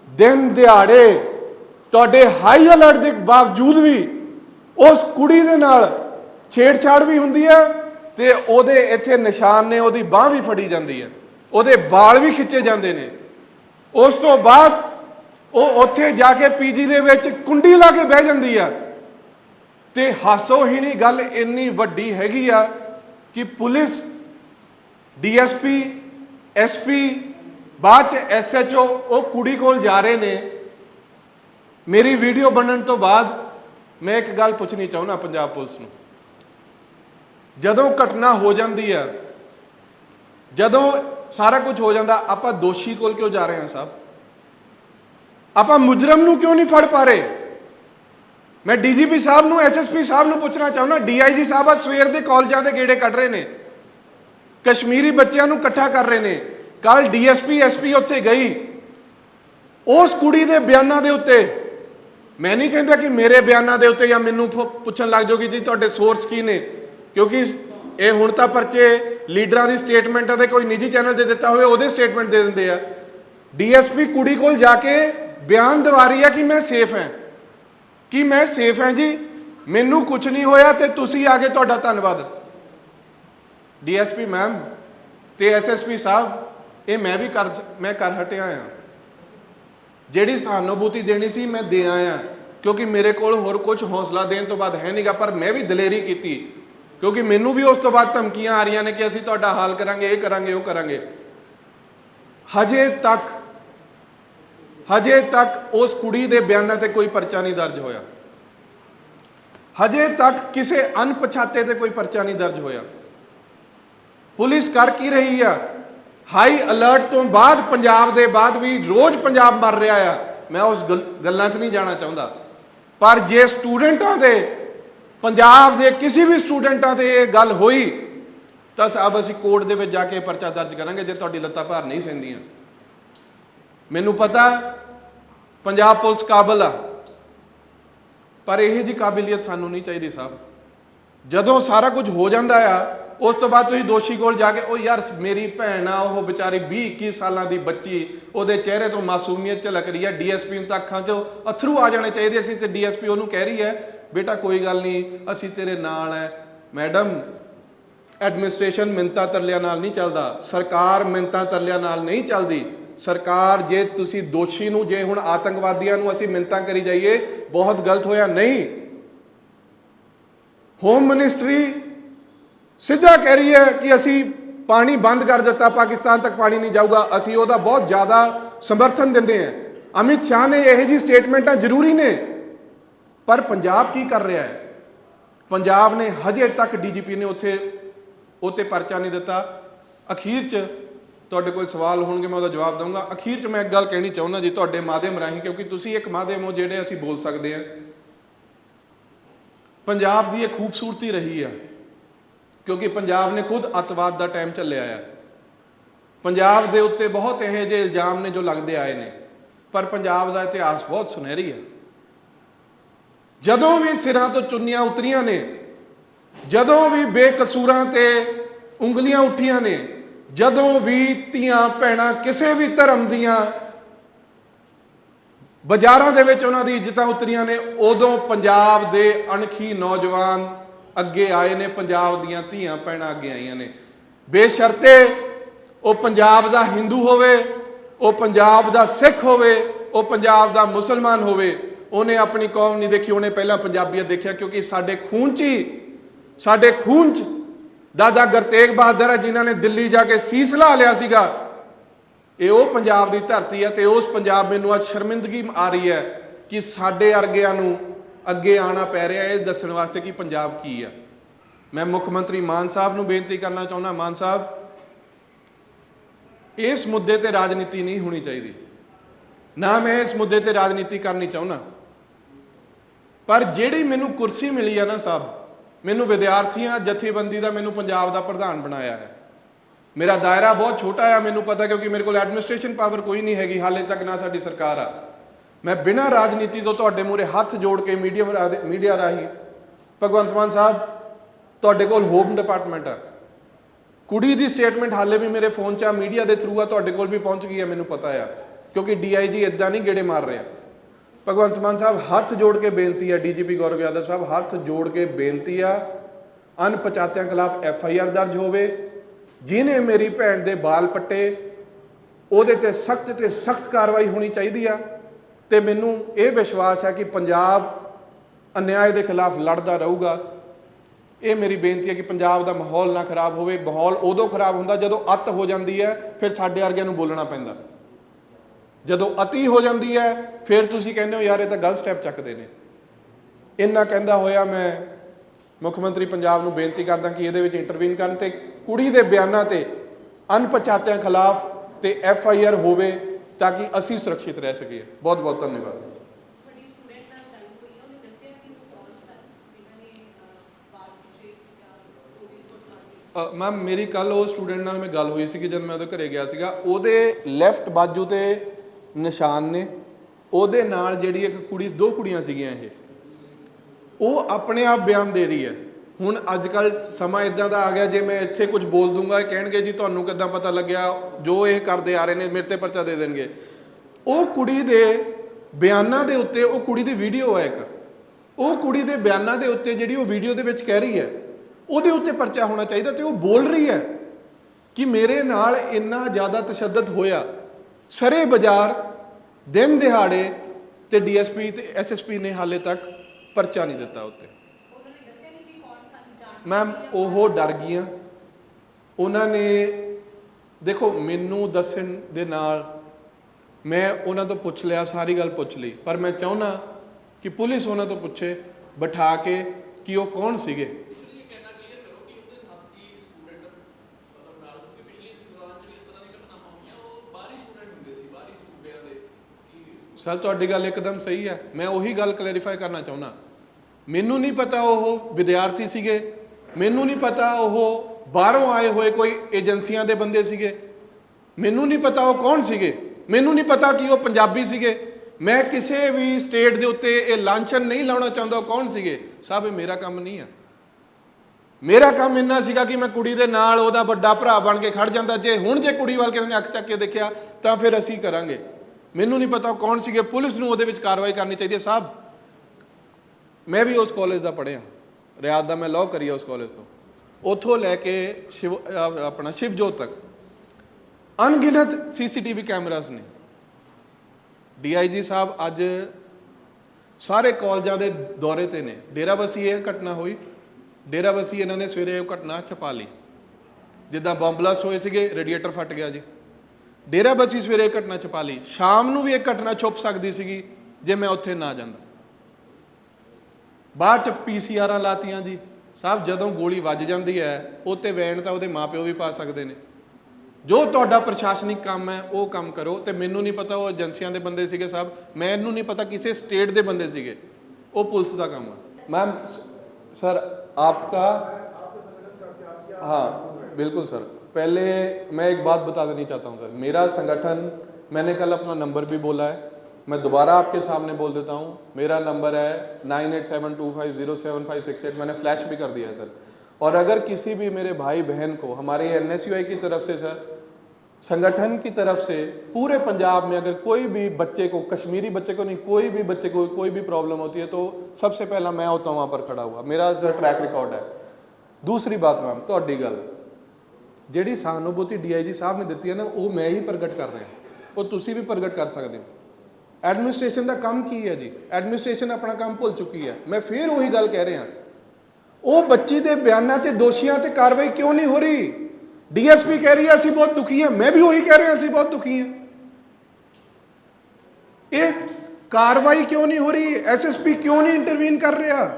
[SPEAKER 1] ਦਿਨ ਦਿਹਾੜੇ ਤੁਹਾਡੇ ਹਾਈ ਅਲਰਟ ਦੇ ਬਾਵਜੂਦ ਵੀ ਉਸ ਕੁੜੀ ਦੇ ਨਾਲ ਛੇੜਛਾੜ ਵੀ ਹੁੰਦੀ ਹੈ ਤੇ ਉਹਦੇ ਇੱਥੇ ਨਿਸ਼ਾਨ ਨੇ, ਉਹਦੀ ਬਾਹ ਵੀ ਫੜੀ ਜਾਂਦੀ ਹੈ। ਉਹਦੇ ਵਾਲ ਵੀ ਖਿੱਚੇ ਜਾਂਦੇ ਨੇ। ਉਸ ਤੋਂ ਬਾਅਦ ਉਹ ਉੱਥੇ ਜਾ ਕੇ ਪੀਜੀ ਦੇ ਵਿੱਚ ਕੁੰਡੀ ਲਾ ਕੇ ਬਹਿ ਜਾਂਦੀ ਆ। ਤੇ ਹਾਸੋਹੀਣੀ ਗੱਲ ਇੰਨੀ ਵੱਡੀ ਹੈਗੀ ਆ ਕਿ ਪੁਲਿਸ ਡੀਐਸਪੀ ਐਸਪੀ ਬਾਅਦ ਚ ਐਸਐਚਓ ਉਹ ਕੁੜੀ ਕੋਲ ਜਾ ਰਹੇ ਨੇ। ਮੇਰੀ ਵੀਡੀਓ ਬਣਨ ਤੋਂ ਬਾਅਦ ਮੈਂ ਇੱਕ ਗੱਲ ਪੁੱਛਣੀ ਚਾਹੁੰਦਾ ਪੰਜਾਬ ਪੁਲਿਸ ਨੂੰ। ਜਦੋਂ ਘਟਨਾ ਹੋ ਜਾਂਦੀ ਹੈ, ਜਦੋਂ ਸਾਰਾ ਕੁਝ ਹੋ ਜਾਂਦਾ, ਆਪਾਂ ਦੋਸ਼ੀ ਕੋਲ ਕਿਉਂ ਜਾ ਰਹੇ ਹਾਂ ਸਾਹਿਬ? ਆਪਾਂ ਮੁਜਰਮ ਨੂੰ ਕਿਉਂ ਨਹੀਂ ਫੜ ਪਾ ਰਹੇ? ਮੈਂ ਡੀਜੀਪੀ ਸਾਹਿਬ ਨੂੰ, ਐਸਐਸਪੀ ਸਾਹਿਬ ਨੂੰ ਪੁੱਛਣਾ ਚਾਹੁੰਦਾ, ਡੀਆਈਜੀ ਸਾਹਿਬ ਅੱਜ ਸਵੇਰ ਦੇ ਕਾਲਜਾਂ ਦੇ ਗੇੜੇ ਕੱਢ ਰਹੇ ਨੇ। ਕਸ਼ਮੀਰੀ ਬੱਚਿਆਂ ਨੂੰ ਇਕੱਠਾ ਕਰ ਰਹੇ ਨੇ। ਕੱਲ ਡੀਐਸਪੀ, ਐਸਪੀ ਉੱਥੇ ਗਈ। ਉਸ ਕੁੜੀ ਦੇ ਬਿਆਨਾਂ ਦੇ ਉੱਤੇ, ਮੈਂ ਨਹੀਂ ਕਹਿੰਦਾ ਕਿ ਮੇਰੇ ਬਿਆਨਾਂ ਦੇ ਉੱਤੇ ਜਾਂ ਮੈਨੂੰ ਪੁੱਛਣ ਲੱਗ ਜਾਓਗੀ ਜੀ ਤੁਹਾਡੇ ਸੋਰਸ ਕੀ ਨੇ। ਕਿਉਂਕਿ ਇਹ ਹੁਣ ਤਾਂ ਪਰਚੇ ਲੀਡਰਾਂ ਦੀ ਸਟੇਟਮੈਂਟਾਂ ਦੇ ਕੋਈ ਨਿੱਜੀ ਚੈਨਲ ਤੇ ਦਿੱਤਾ ਹੋਵੇ, ਉਹਦੇ ਸਟੇਟਮੈਂਟ ਦੇ ਦਿੰਦੇ ਆ। ਡੀਐਸਪੀ ਕੁੜੀ ਕੋਲ ਜਾ ਕੇ ਬਿਆਨ ਦਿਵਾ ਰਹੀ ਆ ਕਿ ਮੈਂ ਸੇਫ ਹਾਂ। ਕਿ ਮੈਂ ਸੇਫ ਹਾਂ ਜੀ, ਮੈਨੂੰ ਕੁਝ ਨਹੀਂ ਹੋਇਆ ਤੇ ਤੁਸੀਂ ਆ ਗਏ ਤੁਹਾਡਾ ਧੰਨਵਾਦ। ਡੀਐਸਪੀ ਮੈਮ ਤੇ ਐਸਐਸਪੀ ਸਾਹਿਬ, ਇਹ ਮੈਂ ਵੀ ਕਰ, ਮੈਂ ਕਰ ਹਟਿਆ ਆ। ਜਿਹੜੀ ਸਹਾਨੁਭੂਤੀ ਦੇਣੀ ਸੀ ਮੈਂ ਦੇ ਆਇਆ, ਕਿਉਂਕਿ ਮੇਰੇ ਕੋਲ ਹੋਰ ਕੁਝ ਹੌਸਲਾ ਦੇਣ ਤੋਂ ਬਾਅਦ ਹੈ ਨਹੀਂਗਾ ਪਰ ਮੈਂ ਵੀ ਦਲੇਰੀ ਕੀਤੀ। ਕਿਉਂਕਿ ਮੈਨੂੰ ਵੀ ਉਸ ਤੋਂ ਬਾਅਦ ਧਮਕੀਆਂ ਆ ਰਹੀਆਂ ਨੇ ਕਿ ਅਸੀਂ ਤੁਹਾਡਾ ਹਾਲ ਕਰਾਂਗੇ, ਇਹ ਕਰਾਂਗੇ, ਉਹ ਕਰਾਂਗੇ। ਹਜੇ ਤੱਕ ਹਜੇ ਤੱਕ ਉਸ ਕੁੜੀ ਦੇ ਬਿਆਨਾਂ ਤੇ ਕੋਈ ਪਰਚਾ ਨਹੀਂ ਦਰਜ ਹੋਇਆ। ਹਜੇ ਤੱਕ ਕਿਸੇ ਅਣਪਛਾਤੇ ਤੇ ਕੋਈ ਪਰਚਾ ਨਹੀਂ ਦਰਜ ਹੋਇਆ। ਪੁਲਿਸ ਕਰ ਕੀ ਰਹੀ ਆ? ਹਾਈ ਅਲਰਟ ਤੋਂ ਬਾਅਦ, ਪੰਜਾਬ ਦੇ ਬਾਅਦ ਵੀ ਰੋਜ਼ ਪੰਜਾਬ ਮਰ ਰਿਹਾ ਆ। ਮੈਂ ਉਸ ਗੱਲ- ਗੱਲਾਂ 'ਚ ਨਹੀਂ ਜਾਣਾ ਚਾਹੁੰਦਾ। ਪਰ ਜੇ ਸਟੂਡੈਂਟਾਂ ਦੇ ਪੰਜਾਬ ਦੇ ਕਿਸੇ ਵੀ ਸਟੂਡੈਂਟਾਂ ਤੇ ਇਹ ਗੱਲ ਹੋਈ, ਤਾਂ ਸਾਹਿਬ ਅਸੀਂ ਕੋਰਟ ਦੇ ਵਿੱਚ ਜਾ ਕੇ ਪਰਚਾ ਦਰਜ ਕਰਾਂਗੇ ਜੇ ਤੁਹਾਡੀ ਲੱਤਾਂ ਭਾਰ ਨਹੀਂ ਸਹਿੰਦੀਆਂ। ਮੈਨੂੰ ਪਤਾ ਪੰਜਾਬ ਪੁਲਿਸ ਕਾਬਲ ਆ, ਪਰ ਇਹ ਜੀ ਕਾਬਲੀਅਤ ਸਾਨੂੰ ਨਹੀਂ ਚਾਹੀਦੀ ਸਾਹਿਬ। ਜਦੋਂ ਸਾਰਾ ਕੁਝ ਹੋ ਜਾਂਦਾ ਆ ਉਸ ਤੋਂ ਬਾਅਦ ਤੁਸੀਂ ਦੋਸ਼ੀ ਕੋਲ ਜਾ ਕੇ, ਉਹ ਯਾਰ ਮੇਰੀ ਭੈਣ ਆ, ਉਹ ਵਿਚਾਰੀ 20 21 ਸਾਲਾਂ ਦੀ ਬੱਚੀ, ਉਹਦੇ ਚਿਹਰੇ ਤੋਂ ਮਾਸੂਮੀਅਤ ਝਲਕ ਰਹੀ ਹੈ ਡੀਐਸਪੀ ਨੂੰ ਤਾਂ ਅੱਖਾਂ 'ਚੋਂ ਅਥਰੂ ਆ ਜਾਣੇ ਚਾਹੀਦੇ ਸੀ ਤੇ ਡੀਐਸਪੀ ਉਹਨੂੰ ਕਹਿ ਰਹੀ ਹੈ, ਬੇਟਾ ਕੋਈ ਗੱਲ ਨਹੀਂ, ਅਸੀਂ ਤੇਰੇ ਨਾਲ ਹੈ ਮੈਡਮ, ਐਡਮਿਨਿਸਟ੍ਰੇਸ਼ਨ ਮਿੰਤਾ ਤਰਲਿਆਂ ਨਾਲ ਨਹੀਂ ਚੱਲਦਾ, ਸਰਕਾਰ ਮਿੰਤਾ ਤਰਲਿਆਂ ਨਾਲ ਨਹੀਂ ਚੱਲਦੀ। ਸਰਕਾਰ, ਜੇ ਤੁਸੀਂ ਦੋਸ਼ੀ ਨੂੰ, ਜੇ ਹੁਣ ਆਤੰਕਵਾਦੀਆਂ ਨੂੰ ਅਸੀਂ ਮਿੰਤਾ ਕਰੀ ਜਾਈਏ, ਬਹੁਤ ਗਲਤ ਹੋਇਆ, ਨਹੀਂ। ਹੋਮ ਮਿਨਿਸਟਰੀ ਸਿੱਧਾ ਕਹਿ ਰਹੀ ਹੈ ਕਿ ਅਸੀਂ ਪਾਣੀ ਬੰਦ ਕਰ ਦਿੱਤਾ, ਪਾਕਿਸਤਾਨ ਤੱਕ ਪਾਣੀ ਨਹੀਂ ਜਾਊਗਾ, ਅਸੀਂ ਉਹਦਾ ਬਹੁਤ ਜ਼ਿਆਦਾ ਸਮਰਥਨ ਦਿੰਦੇ ਹਾਂ। ਅਮਿਤ ਸ਼ਾਹ ਨੇ ਇਹ ਜੀ ਸਟੇਟਮੈਂਟਾਂ ਜ਼ਰੂਰੀ ਨੇ, ਪਰ ਪੰਜਾਬ ਕੀ ਕਰ ਰਿਹਾ ਹੈ? ਪੰਜਾਬ ਨੇ ਹਜੇ ਤੱਕ ਡੀਜੀਪੀ ਨੇ ਉੱਥੇ, ਉੱਤੇ ਪਰਚਾ ਨਹੀਂ ਦਿੱਤਾ। ਅਖੀਰ 'ਚ ਤੁਹਾਡੇ ਕੋਲ ਸਵਾਲ ਹੋਣਗੇ, ਮੈਂ ਉਹਦਾ ਜਵਾਬ ਦਊਂਗਾ। ਅਖੀਰ 'ਚ ਮੈਂ ਇੱਕ ਗੱਲ ਕਹਿਣੀ ਚਾਹੁੰਦਾ ਜੀ ਤੁਹਾਡੇ ਮਾਧਿਅਮ ਰਾਹੀਂ, ਕਿਉਂਕਿ ਤੁਸੀਂ ਇੱਕ ਮਾਧਿਅਮ ਹੋ ਜਿਹੜੇ ਅਸੀਂ ਬੋਲ ਸਕਦੇ ਹਾਂ। ਪੰਜਾਬ ਦੀ ਇਹ ਖੂਬਸੂਰਤੀ ਰਹੀ ਆ। ਕਿਉਂਕਿ ਪੰਜਾਬ ਨੇ ਖੁਦ ਅਤਵਾਦ ਦਾ ਟਾਈਮ ਚੱਲਿਆ ਆ। ਪੰਜਾਬ ਦੇ ਉੱਤੇ ਬਹੁਤ ਇਹੋ ਜਿਹੇ ਇਲਜ਼ਾਮ ਨੇ ਜੋ ਲੱਗਦੇ ਆਏ ਨੇ, ਪਰ ਪੰਜਾਬ ਦਾ ਇਤਿਹਾਸ ਬਹੁਤ ਸੁਨਹਿਰੀ ਹੈ ਜਦੋਂ ਵੀ ਸਿਰਾਂ ਤੋਂ ਚੁੰਨੀਆਂ ਉਤਰੀਆਂ ਨੇ, ਜਦੋਂ ਵੀ ਬੇਕਸੂਰਾਂ ਤੇ ਉਂਗਲੀਆਂ ਉੱਠੀਆਂ ਨੇ, ਜਦੋਂ ਵੀ ਧੀਆਂ ਭੈਣਾਂ ਕਿਸੇ ਵੀ ਧਰਮ ਦੀਆਂ ਬਾਜ਼ਾਰਾਂ ਦੇ ਵਿੱਚ ਉਹਨਾਂ ਦੀ ਇੱਜ਼ਤਾਂ ਉਤਰੀਆਂ ਨੇ, ਉਦੋਂ ਪੰਜਾਬ ਦੇ ਅਣਖੀ ਨੌਜਵਾਨ ਅੱਗੇ ਆਏ ਨੇ, ਪੰਜਾਬ ਦੀਆਂ ਧੀਆਂ ਭੈਣਾਂ ਅੱਗੇ ਆਈਆਂ ਨੇ। ਬੇਸ਼ਰਤੇ, ਉਹ ਪੰਜਾਬ ਦਾ ਹਿੰਦੂ ਹੋਵੇ, ਉਹ ਪੰਜਾਬ ਦਾ ਸਿੱਖ ਹੋਵੇ, ਉਹ ਪੰਜਾਬ ਦਾ ਮੁਸਲਮਾਨ ਹੋਵੇ, ਉਹਨੇ ਆਪਣੀ ਕੌਮ ਨਹੀਂ ਦੇਖੀ, ਉਹਨੇ ਪਹਿਲਾਂ ਪੰਜਾਬੀਅਤ ਦੇਖਿਆ, ਕਿਉਂਕਿ ਸਾਡੇ ਖੂਨ 'ਚ ਹੀ, ਸਾਡੇ ਖੂਨ 'ਚ ਦਾਦਾ ਗੁਰਤੇਗ ਬਹਾਦਰ ਹੈ ਜਿਨ੍ਹਾਂ ਨੇ ਦਿੱਲੀ ਜਾ ਕੇ ਸੀਸ ਲਾ ਲਿਆ ਸੀਗਾ। ਇਹ ਉਹ ਪੰਜਾਬ ਦੀ ਧਰਤੀ ਹੈ ਤੇ ਉਸ ਪੰਜਾਬ ਮੈਨੂੰ ਅੱਜ ਸ਼ਰਮਿੰਦਗੀ ਆ ਰਹੀ ਹੈ ਕਿ ਸਾਡੇ ਅਰਗਿਆਂ ਨੂੰ ਅੱਗੇ ਆਣਾ ਪੈ ਰਿਹਾ, ਇਹ ਦੱਸਣ ਵਾਸਤੇ ਕਿ ਪੰਜਾਬ ਕੀ ਆ। ਮੈਂ ਮੁੱਖ ਮੰਤਰੀ ਮਾਨ ਸਾਹਿਬ ਨੂੰ ਬੇਨਤੀ ਕਰਨਾ ਚਾਹੁੰਦਾ, ਮਾਨ ਸਾਹਿਬ, ਇਸ ਮੁੱਦੇ ਤੇ ਰਾਜਨੀਤੀ ਨਹੀਂ ਹੋਣੀ ਚਾਹੀਦੀ। ਨਾ ਮੈਂ ਇਸ ਮੁੱਦੇ ਤੇ ਰਾਜਨੀਤੀ ਕਰਨੀ ਚਾਹੁੰਦਾ। ਪਰ ਜਿਹੜੀ ਮੈਨੂੰ ਕੁਰਸੀ ਮਿਲੀ ਆ ਨਾ ਸਾਹਿਬ, ਮੈਨੂੰ ਵਿਦਿਆਰਥੀਆਂ, ਜਥੇਬੰਦੀ ਦਾ ਮੈਨੂੰ ਪੰਜਾਬ ਦਾ ਪ੍ਰਧਾਨ ਬਣਾਇਆ ਹੈ। ਮੇਰਾ ਦਾਇਰਾ ਬਹੁਤ ਛੋਟਾ ਆ, ਮੈਨੂੰ ਪਤਾ ਕਿਉਂਕਿ ਮੇਰੇ ਕੋਲ ਐਡਮਿਨਿਸਟ੍ਰੇਸ਼ਨ ਪਾਵਰ ਕੋਈ ਨਹੀਂ ਹੈਗੀ, ਹਾਲੇ ਤੱਕ ਨਾ ਸਾਡੀ ਸਰਕਾਰ ਆ। ਮੈਂ ਬਿਨਾਂ ਰਾਜਨੀਤੀ ਤੋਂ ਤੁਹਾਡੇ ਮੂਹਰੇ ਹੱਥ ਜੋੜ ਕੇ ਮੀਡੀਆ ਮੀਡੀਆ ਰਾਹੀਂ ਭਗਵੰਤ ਮਾਨ ਸਾਹਿਬ, ਤੁਹਾਡੇ ਕੋਲ ਹੋਮ ਡਿਪਾਰਟਮੈਂਟ ਆ। ਕੁੜੀ ਦੀ ਸਟੇਟਮੈਂਟ ਹਾਲੇ ਵੀ ਮੇਰੇ ਫੋਨ 'ਚ ਆ, ਮੀਡੀਆ ਦੇ ਥਰੂ ਆ, ਤੁਹਾਡੇ ਕੋਲ ਵੀ ਪਹੁੰਚ ਗਈ ਹੈ, ਮੈਨੂੰ ਪਤਾ ਆ। ਕਿਉਂਕਿ ਡੀਆਈਜੀ ਇਦਾਂ ਨਹੀਂ ਗੇੜੇ ਮਾਰ ਰਿਹਾ। ਭਗਵੰਤ ਮਾਨ ਸਾਹਿਬ ਹੱਥ ਜੋੜ ਕੇ ਬੇਨਤੀ ਆ ਡੀਜੀਪੀ ਗੌਰਵ ਯਾਦਵ ਸਾਹਿਬ ਹੱਥ ਜੋੜ ਕੇ ਬੇਨਤੀ ਆ, ਅਣਪਛਾਤਿਆਂ ਖਿਲਾਫ ਐਫ ਆਈ ਆਰ ਦਰਜ ਹੋਵੇ। ਜਿਨੇ ਮੇਰੀ ਭੈਣ ਦੇ ਬਾਲ ਪੱਟੇ, ਉਹਦੇ ਤੇ ਸਖਤ ਤੇ ਸਖਤ ਕਾਰਵਾਈ ਹੋਣੀ ਚਾਹੀਦੀ ਆ। ਤੇ ਮੈਨੂੰ ਇਹ ਵਿਸ਼ਵਾਸ ਹੈ ਕਿ ਪੰਜਾਬ ਅਨਿਆਏ ਦੇ ਖਿਲਾਫ ਲੜਦਾ ਰਹੂਗਾ। ਇਹ ਮੇਰੀ ਬੇਨਤੀ ਹੈ ਕਿ ਪੰਜਾਬ ਦਾ ਮਾਹੌਲ ਨਾ ਖਰਾਬ ਹੋਵੇ, ਮਾਹੌਲ ਉਦੋਂ ਖਰਾਬ ਹੁੰਦਾ ਜਦੋਂ ਅੱਤ ਹੋ ਜਾਂਦੀ ਹੈ, ਫਿਰ ਸਾਡੇ ਵਰਗਿਆਂ ਨੂੰ ਬੋਲਣਾ ਪੈਂਦਾ। ਜਦੋਂ ਅਤੀ ਹੋ ਜਾਂਦੀ ਹੈ, ਫਿਰ ਤੁਸੀਂ ਕਹਿੰਦੇ ਹੋ, ਯਾਰ, ਇਹ ਤਾਂ ਗਲਤ ਸਟੈਪ ਚੱਕਦੇ ਨੇ। ਇੰਨਾ ਕਹਿੰਦਾ ਹੋਇਆ ਮੈਂ ਮੁੱਖ ਮੰਤਰੀ ਪੰਜਾਬ ਨੂੰ ਬੇਨਤੀ ਕਰਦਾ ਕਿ ਇਹਦੇ ਵਿੱਚ ਇੰਟਰਵੀਨ ਕਰਨ ਤੇ ਕੁੜੀ ਦੇ ਬਿਆਨਾਂ ਤੇ ਅਣਪਛਾਤਿਆਂ ਖਿਲਾਫ ਤੇ ਐਫ ਆਈ ਆਰ ਹੋਵੇ ਤਾਂ ਕਿ ਅਸੀਂ ਸੁਰੱਖਿਅਤ ਰਹਿ ਸਕੀਏ। ਬਹੁਤ ਬਹੁਤ ਧੰਨਵਾਦ। ਮੈਮ ਮੇਰੀ ਕੱਲ ਉਹ ਸਟੂਡੈਂਟ ਨਾਲ ਮੈਂ ਗੱਲ ਹੋਈ ਸੀ ਕਿ ਜਦ ਮੈਂ ਉਹਦੇ ਘਰੇ ਗਿਆ ਸੀਗਾ। ਉਹਦੇ ਲੈਫਟ ਬਾਜੂ ਤੇ ਨਿਸ਼ਾਨ ਨੇ। ਉਹਦੇ ਨਾਲ ਜਿਹੜੀ ਇੱਕ ਕੁੜੀ ਦੋ ਕੁੜੀਆਂ ਸੀਗੀਆਂ ਇਹ। ਉਹ ਆਪਣੇ ਆਪ ਬਿਆਨ ਦੇ ਰਹੀ ਹੈ। ਹੁਣ ਅੱਜ ਕੱਲ ਸਮਾਂ ਇਦਾਂ ਦਾ ਆ ਗਿਆ ਜੇ ਮੈਂ ਇੱਥੇ ਕੁਝ ਬੋਲ ਦੂੰਗਾ, ਇਹ ਕਹਿਣਗੇ ਜੀ ਤੁਹਾਨੂੰ ਕਿੱਦਾਂ ਪਤਾ ਲੱਗਿਆ, ਜੋ ਇਹ ਕਰਦੇ ਆ ਰਹੇ ਨੇ, ਮੇਰੇ ਤੇ ਪਰਚਾ ਦੇ ਦੇਣਗੇ। ਉਹ ਕੁੜੀ ਦੇ ਬਿਆਨਾਂ ਦੇ ਉੱਤੇ, ਉਹ ਕੁੜੀ ਦੀ ਵੀਡੀਓ ਹੈ ਇੱਕ। ਉਹ ਕੁੜੀ ਦੇ ਬਿਆਨਾਂ ਦੇ ਉੱਤੇ ਜਿਹੜੀ ਉਹ ਵੀਡੀਓ ਦੇ ਵਿੱਚ ਕਹਿ ਰਹੀ ਹੈ, ਉਹਦੇ ਉੱਤੇ ਪਰਚਾ ਹੋਣਾ ਚਾਹੀਦਾ ਤੇ ਉਹ ਬੋਲ ਰਹੀ ਹੈ ਕਿ ਮੇਰੇ ਨਾਲ ਇੰਨਾ ਜ਼ਿਆਦਾ ਤਸ਼ੱਦਦ ਹੋਇਆ। ਸਰੇ ਬਾਜ਼ਾਰ, ਦਿਨ ਦਿਹਾੜੇ ਤੇ ਡੀਐਸਪੀ ਤੇ ਐਸਐਸਪੀ ਨੇ ਹਾਲੇ ਤੱਕ ਪਰਚਾ ਨਹੀਂ ਦਿੱਤਾ ਉੱਤੇ
[SPEAKER 3] ਉਹਨਾਂ ਨੇ ਦੱਸਿਆ ਨਹੀਂ ਵੀ ਕੌਣ ਸਨ ਜਾਣ
[SPEAKER 1] ਮੈਮ ਉਹ ਡਰ ਗਈਆਂ। ਉਹਨਾਂ ਨੇ ਦੇਖੋ ਮੈਨੂੰ ਦੱਸਣ ਦੇ ਨਾਲ ਮੈਂ ਉਹਨਾਂ ਤੋਂ ਪੁੱਛ ਲਿਆ ਸਾਰੀ ਗੱਲ ਪੁੱਛ ਲਈ। ਪਰ ਮੈਂ ਚਾਹੁੰਦਾ ਕਿ ਪੁਲਿਸ ਉਹਨਾਂ ਤੋਂ ਪੁੱਛੇ ਬਿਠਾ ਕੇ ਕਿ ਉਹ ਕੌਣ ਸੀਗੇ। ਸਰ ਤੁਹਾਡੀ ਗੱਲ ਇੱਕਦਮ ਸਹੀ ਹੈ। ਮੈਂ ਉਹੀ ਗੱਲ ਕਲੈਰੀਫਾਈ ਕਰਨਾ ਚਾਹੁੰਦਾ। ਮੈਨੂੰ ਨਹੀਂ ਪਤਾ ਉਹ ਵਿਦਿਆਰਥੀ ਸੀਗੇ। ਮੈਨੂੰ ਨਹੀਂ ਪਤਾ ਉਹ ਬਾਹਰੋਂ ਆਏ ਹੋਏ ਕੋਈ ਏਜੰਸੀਆਂ ਦੇ ਬੰਦੇ ਸੀਗੇ। ਮੈਨੂੰ ਨਹੀਂ ਪਤਾ ਉਹ ਕੌਣ ਸੀਗੇ। ਮੈਨੂੰ ਨਹੀਂ ਪਤਾ ਕਿ ਉਹ ਪੰਜਾਬੀ ਸੀਗੇ। ਮੈਂ ਕਿਸੇ ਵੀ ਸਟੇਟ ਦੇ ਉੱਤੇ ਇਹ ਲਾਂਛਨ ਨਹੀਂ ਲਾਉਣਾ ਚਾਹੁੰਦਾ ਉਹ ਕੌਣ ਸੀਗੇ। ਸਾਹਿਬ ਇਹ ਮੇਰਾ ਕੰਮ ਨਹੀਂ ਆ। ਮੇਰਾ ਕੰਮ ਇੰਨਾ ਸੀਗਾ ਕਿ ਮੈਂ ਕੁੜੀ ਦੇ ਨਾਲ ਉਹਦਾ ਵੱਡਾ ਭਰਾ ਬਣ ਕੇ ਖੜ ਜਾਂਦਾ। ਜੇ ਹੁਣ ਜੇ ਕੁੜੀ ਵੱਲ ਕਿਸੇ ਨੇ ਅੱਖ ਚੱਕ ਕੇ ਦੇਖਿਆ, ਤਾਂ ਫਿਰ ਅਸੀਂ ਕਰਾਂਗੇ। ਮੈਨੂੰ ਨਹੀਂ ਪਤਾ ਉਹ ਕੌਣ ਸੀਗੇ। ਪੁਲਿਸ ਨੂੰ ਉਹਦੇ ਵਿੱਚ ਕਾਰਵਾਈ ਕਰਨੀ ਚਾਹੀਦੀ ਹੈ। ਸਾਹਿਬ ਮੈਂ ਵੀ ਉਸ ਕਾਲਜ ਦਾ ਪੜ੍ਹਿਆ। ਰਿਆਦ ਦਾ ਮੈਂ ਲਾਅ ਕਰੀ ਆ ਉਸ ਕਾਲਜ ਤੋਂ। ਉੱਥੋਂ ਲੈ ਕੇ ਸ਼ਿਵ ਆਪਣਾ ਸ਼ਿਵਜੋਤ ਤੱਕ। ਅਣਗਿਣਤ ਸੀਸੀਟੀਵੀ ਕੈਮਰਾਸ ਨੇ। ਡੀਆਈਜੀ ਸਾਹਿਬ ਅੱਜ ਸਾਰੇ ਕਾਲਜਾਂ ਦੇ ਦੌਰੇ ਤੇ ਨੇ। ਡੇਰਾਬੱਸੀ ਇਹ ਘਟਨਾ ਹੋਈ। ਡੇਰਾਬੱਸੀ ਇਹਨਾਂ ਨੇ ਸਵੇਰੇ ਇਹ ਘਟਨਾ ਛਪਾ ਲਈ। ਜਿੱਦਾਂ ਬੰਬ ਬਲਾਸਟ ਹੋਏ ਸੀਗੇ ਰੇਡੀਏਟਰ ਫਟ ਗਿਆ ਜੀ। ਡੇਰਾਬੱਸੀ ਸਵੇਰੇ ਇਹ ਘਟਨਾ ਛਪਾ ਲਈ। ਸ਼ਾਮ ਨੂੰ ਵੀ ਇਹ ਘਟਨਾ ਛੁਪ ਸਕਦੀ ਸੀਗੀ, ਜੇ ਮੈਂ ਉੱਥੇ ਨਾ ਜਾਂਦਾ। ਬਾਅਦ ਚ ਪੀਸੀਆਰਾਂ ਲਾਤੀਆਂ ਜੀ ਸਾਹਿਬ ਜਦੋਂ ਗੋਲੀ ਵੱਜ ਜਾਂਦੀ ਹੈ ਉੱਤੇ ਵੈਣ ਤਾਂ ਉਹਦੇ ਮਾਪਿਓ ਵੀ ਪਾ ਸਕਦੇ ਨੇ ਜੋ ਤੁਹਾਡਾ ਪ੍ਰਸ਼ਾਸਨਿਕ ਕੰਮ ਹੈ ਉਹ ਕੰਮ ਕਰੋ ਤੇ ਮੈਨੂੰ ਨਹੀਂ ਪਤਾ ਉਹ ਏਜੰਸੀਆਂ ਦੇ ਬੰਦੇ ਸੀਗੇ ਸਾਹਿਬ ਮੈਨੂੰ ਨਹੀਂ ਪਤਾ ਕਿਸੇ ਸਟੇਟ ਦੇ ਬੰਦੇ ਸੀਗੇ ਉਹ ਪੁਲਿਸ ਦਾ ਕੰਮ ਹੈ ਮੈਮ सर आपका हाँ बिल्कुल सर पहले मैं एक बात बता देनी चाहता हूँ सर मेरा संगठन मैंने कल अपना नंबर भी बोला है मैं दोबारा आपके सामने बोल देता हूँ मेरा नंबर है nine eight seven two five zero seven five six eight मैंने फ्लैश भी कर दिया है सर और अगर किसी भी मेरे भाई बहन को हमारे एन की तरफ से सर संगठन की तरफ से पूरे पंजाब में अगर कोई भी बच्चे को कश्मीरी बच्चे को नहीं कोई भी बच्चे को कोई भी प्रॉब्लम होती है तो सबसे पहला मैं होता हूँ वहाँ पर खड़ा हुआ मेरा ट्रैक रिकॉर्ड है दूसरी बात मैम ਤੁਹਾਡੀ ਗੱਲ ਜਿਹੜੀ ਸਹਾਨੁਭੂਤੀ ਡੀਆਈਜੀ ਸਾਹਿਬ ਨੇ ਦਿੱਤੀ ਹੈ ਨਾ ਉਹ ਮੈਂ ਹੀ ਪ੍ਰਗਟ ਕਰ ਰਿਹਾ ਉਹ ਤੁਸੀਂ ਵੀ ਪ੍ਰਗਟ ਕਰ ਸਕਦੇ ਹੋ ਐਡਮਿਨਿਸਟ੍ਰੇਸ਼ਨ ਦਾ ਕੰਮ ਕੀ ਹੈ ਜੀ? ਐਡਮਿਨਿਸਟ੍ਰੇਸ਼ਨ ਆਪਣਾ ਕੰਮ ਭੁੱਲ ਚੁੱਕੀ ਹੈ। ਮੈਂ ਫੇਰ ਉਹੀ ਗੱਲ ਕਹਿ ਰਿਹਾ। ਉਹ ਬੱਚੀ ਦੇ ਬਿਆਨਾਂ ਤੇ ਦੋਸ਼ੀਆਂ ਤੇ ਕਾਰਵਾਈ ਕਿਉਂ ਨਹੀਂ ਹੋ ਰਹੀ? ਡੀਐਸਪੀ ਕਹਿ ਰਹੀ ਹੈ, ਅਸੀਂ ਬਹੁਤ ਦੁਖੀ ਹਾਂ। ਮੈਂ ਵੀ ਉਹੀ ਕਹਿ ਰਿਹਾ, ਅਸੀਂ ਬਹੁਤ ਦੁਖੀ ਹਾਂ। ਇਹ ਕਾਰਵਾਈ ਕਿਉਂ ਨਹੀਂ ਹੋ ਰਹੀ? ਐਸਐਸਪੀ ਕਿਉਂ ਨਹੀਂ ਇੰਟਰਵੀਨ ਕਰ ਰਿਹਾ?